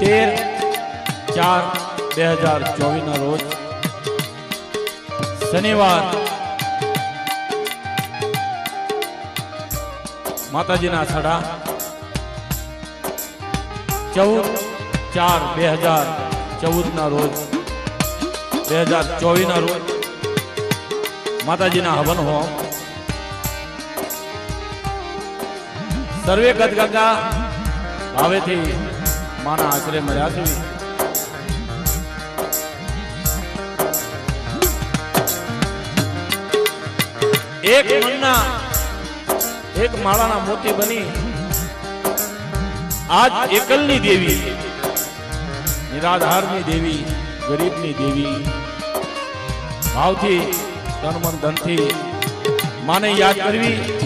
તેર, ચાર, બે હજાર ચોવીસના રોજ શનિવાર. માતાજીના સડા ચૌદ, ચાર, બે હજાર ચૌદના રોજ, બે હજાર ચોવીસના રોજ માતાજીના હવન હોમ. સર્વે ગદગદા ભાવેથી માના આશરે મળ્યા છે. એક મનના, એક માળાના મોતી બની. આજ એકલની દેવી, નિરાધારની દેવી, ગરીબની દેવી. ભાવથી, તન મન ધનથી માને યાદ કરવી.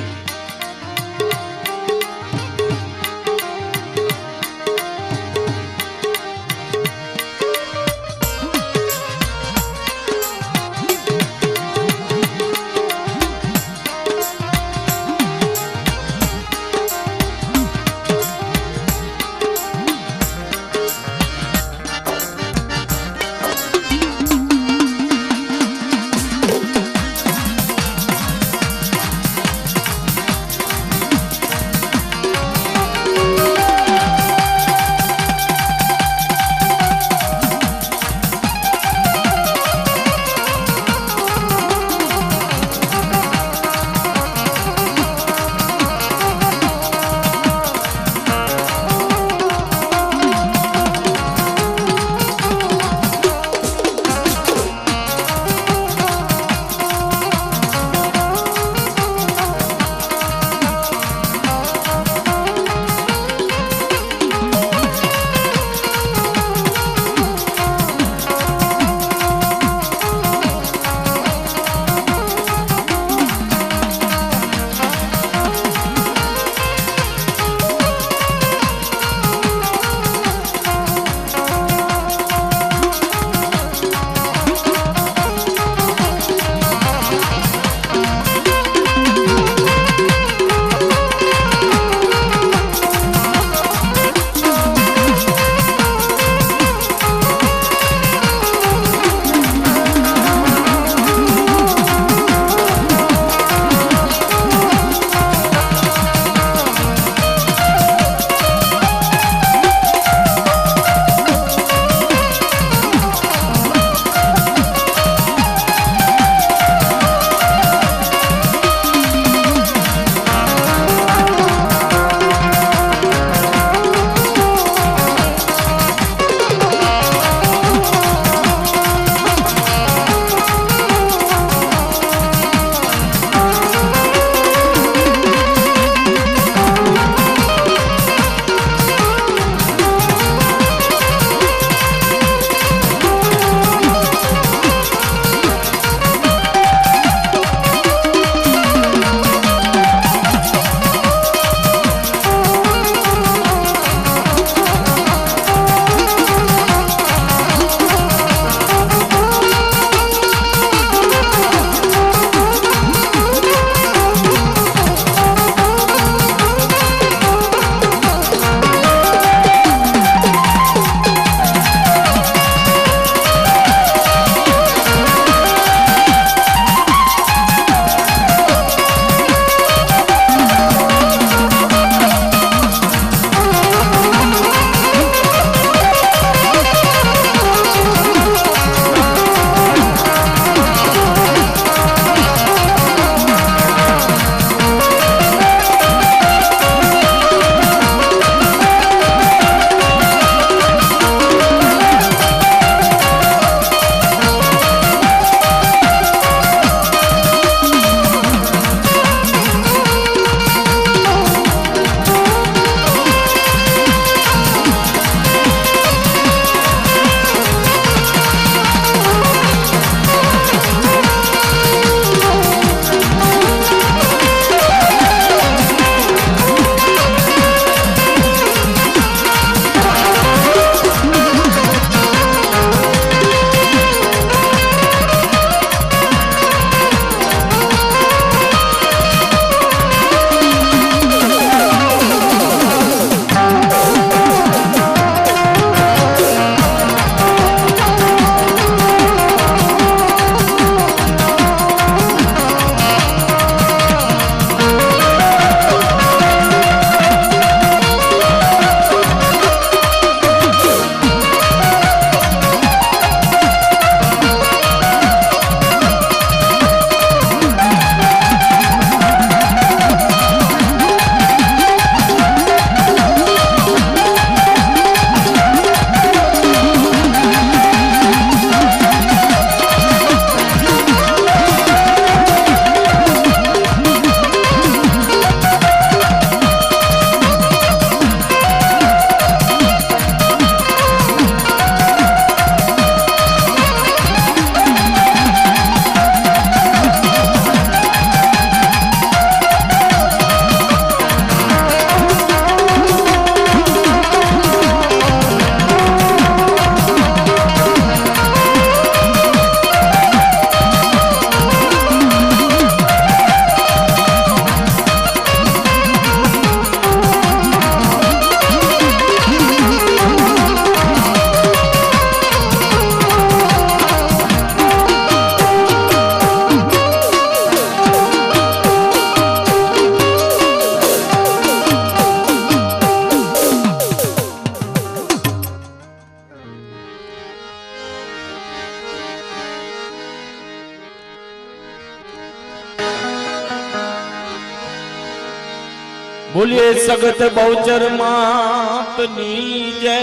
બોલીએ, સગત બહુચર માતની જય.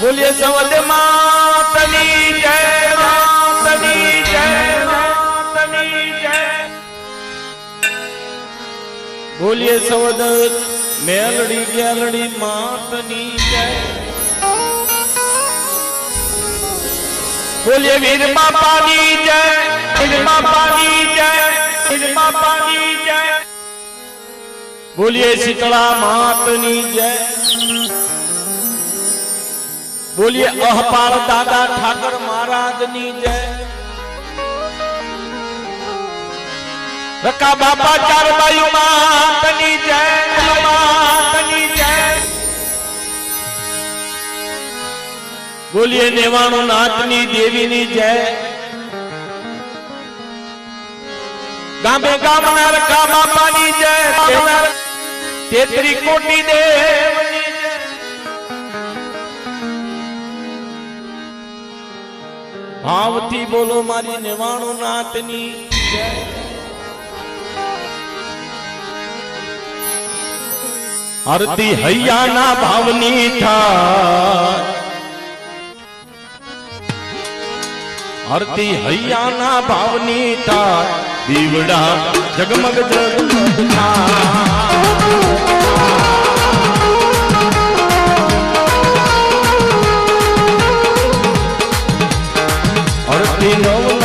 બોલીએ, સવદ માતની જય માતની જય માતની જય. બોલીએ, સવદ મેલડી ગેલડી માતની જય. બોલીએ વીર બાપાની જય, વીર બાપાની જય, વીર બાપાની જય. બોલીએ શીતળા માતની જય. બોલીએ અહપાળ દાદા ઠાકર મહારાજની જય. રકા બાપા ચાર બાયુ માતની જય માતની બોલીએ નેવાણું નાથની દેવીની જય. ગામે ગામના રકા બાપાની જય. તેત્રી કોટી દેવની જય. ભાવથી બોલો મારી નેવાણું નાથની જય. આરતી હૈયાના ભાવની થાય હરતી હૈયાના ભાવની તાર દીવડા જગમગ જગમગ You know.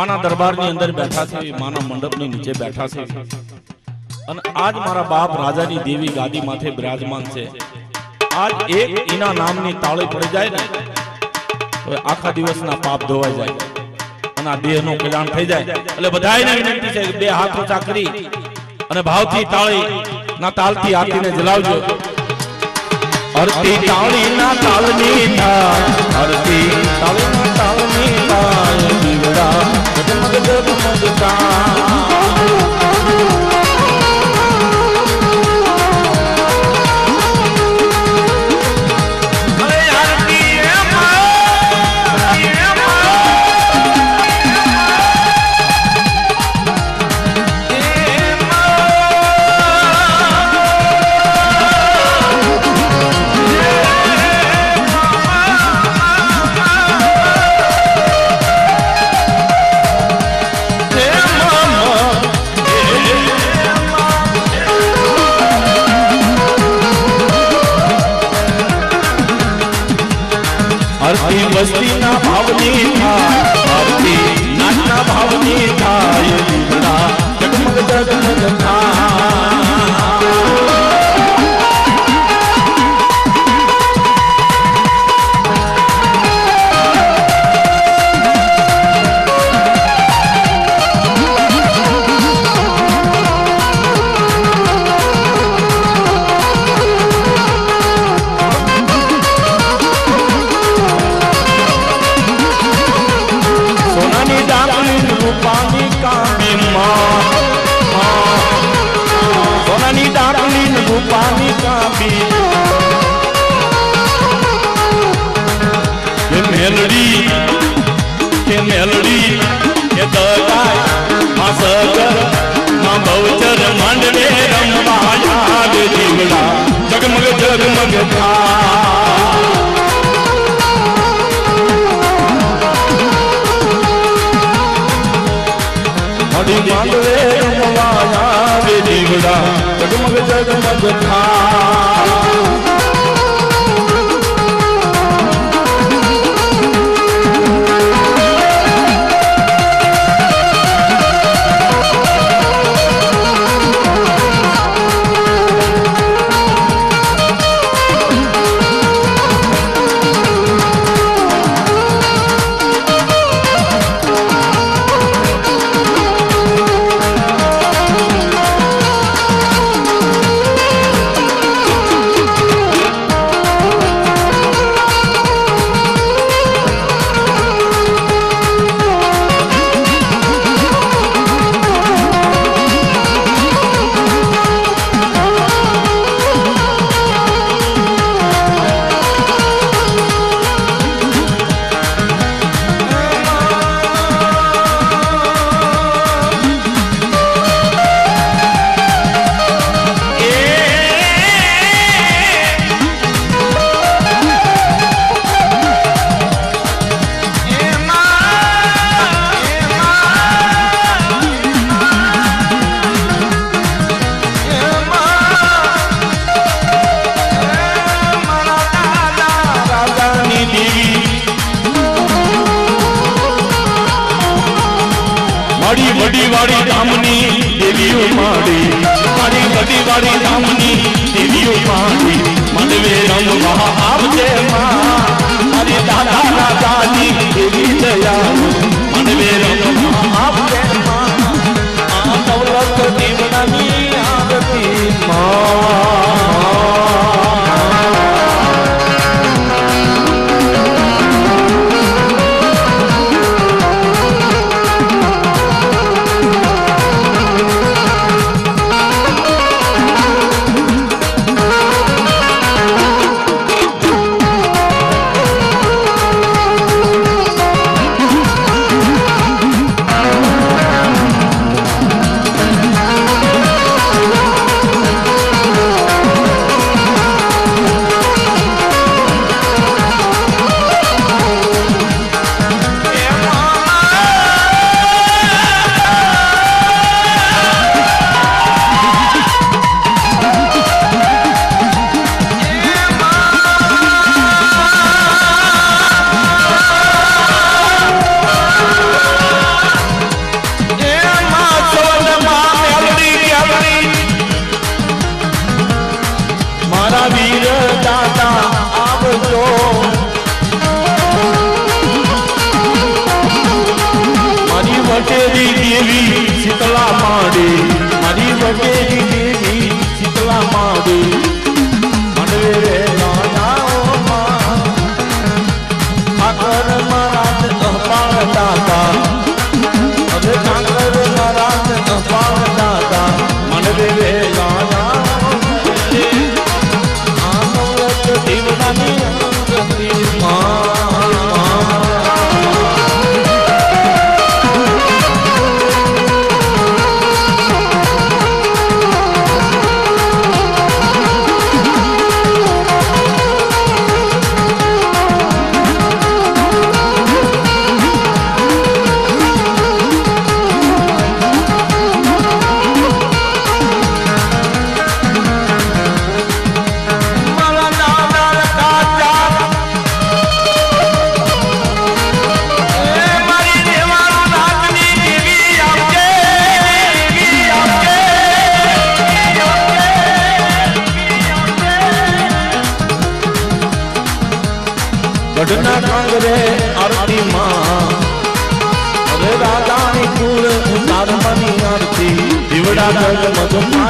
માના દરબારની અંદર બેઠા છે, માના મંડપની નીચે બેઠા છે. અને આજ મારા બાપ રાજાની દેવી ગાદી માથે બિરાજમાન છે. આજ એક એના નામની તાળી પડી જાય ને, તો આખા દિવસના પાપ ધોવાઈ જાય. અને આ દેહનું કલ્યાણ થઈ જાય. એટલે બધાયને વિનંતી છે બે હાથ ઊંચા કરી અને ભાવથી તાળી ના તાલથી આરતીને જલાવજો. અરતી તાળી ના તાલની તાળ અરતી તાળી ના થાય દીવડા જગમગ જગમગ You. હડી માંડવે રમવા આવે જીવડા. જગમગ જગમગ થાય મારી વડીવાળી ધામની દેવીઓ માડી મારી વડીવાળી ધામની દેવીઓ માડી મનવે રમવા આવજે માં. મારી દાદા દાદાની દેવી દયા मधुमा